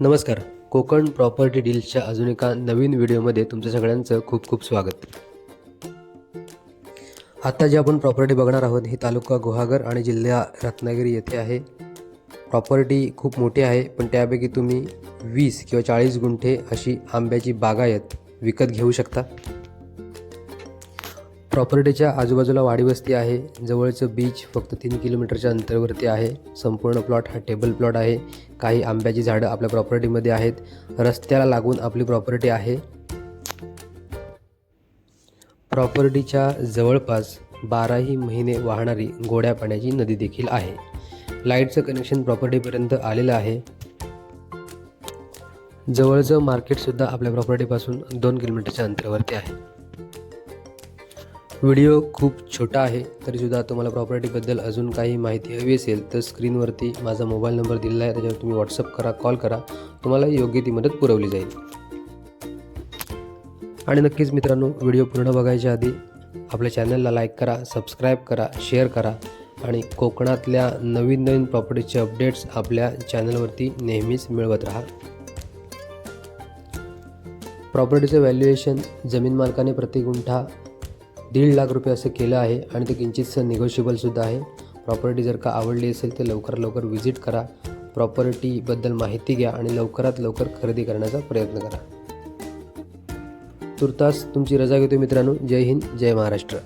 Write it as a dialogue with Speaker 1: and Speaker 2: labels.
Speaker 1: नमस्कार. कोकण प्रॉपर्टी डील्सच्या अजून एका नवीन व्हिडिओमध्ये तुमचं सगळ्यांचं खूप खूप स्वागत. आत्ता जी आपण प्रॉपर्टी बघणार आहोत ही तालुका गुहागर आणि जिल्हा रत्नागिरी येथे आहे. प्रॉपर्टी खूप मोठी आहे पण त्यापैकी तुम्ही वीस किंवा चाळीस गुंठे अशी आंब्याची बागायत विकत घेऊ शकता. प्रॉपर्टीच्या आजूबाजूला वाडी वस्ती आहे. जवळचं बीच फक्त तीन किलोमीटरच्या अंतरावरती आहे. संपूर्ण प्लॉट हा टेबल प्लॉट आहे. काही आंब्याची झाडं आपल्या प्रॉपर्टीमध्ये आहेत. रस्त्याला लागून आपली प्रॉपर्टी आहे. प्रॉपर्टीच्या जवळपास बाराही महिने वाहणारी गोड्या पाण्याची नदी देखील आहे. लाईटचं कनेक्शन प्रॉपर्टीपर्यंत आलेलं आहे. जवळचं मार्केटसुद्धा आपल्या प्रॉपर्टीपासून दोन किलोमीटरच्या अंतरावरती आहे. व्हिडिओ खूप छोटा आहे तरीसुद्धा तुम्हाला प्रॉपर्टीबद्दल अजून काही माहिती हवी असेल तर स्क्रीनवरती माझा मोबाईल नंबर दिलेला आहे त्याच्यावर तुम्ही व्हॉट्सअप करा कॉल करा. तुम्हाला योग्य ती मदत पुरवली जाईल. आणि नक्कीच मित्रांनो व्हिडिओ पूर्ण बघायच्या आधी आपल्या चॅनलला लाईक करा सबस्क्राईब करा शेअर करा. आणि कोकणातल्या नवीन नवीन प्रॉपर्टीचे अपडेट्स आपल्या चॅनलवरती नेहमीच मिळवत राहा. प्रॉपर्टीचं व्हॅल्युएशन जमीन मालकाने प्रति गुंठा दीड लाख रुपये असं केलं आहे आणि ते किंचितसं निगोशिएबलसुद्धा आहे. प्रॉपर्टी जर का आवडली असेल तर लवकरात लवकर व्हिजिट करा. प्रॉपर्टीबद्दल माहिती घ्या आणि लवकरात लवकर खरेदी करण्याचा प्रयत्न करा. तुर्तास तुमची रजा घेतो मित्रांनो. जय हिंद जय महाराष्ट्र.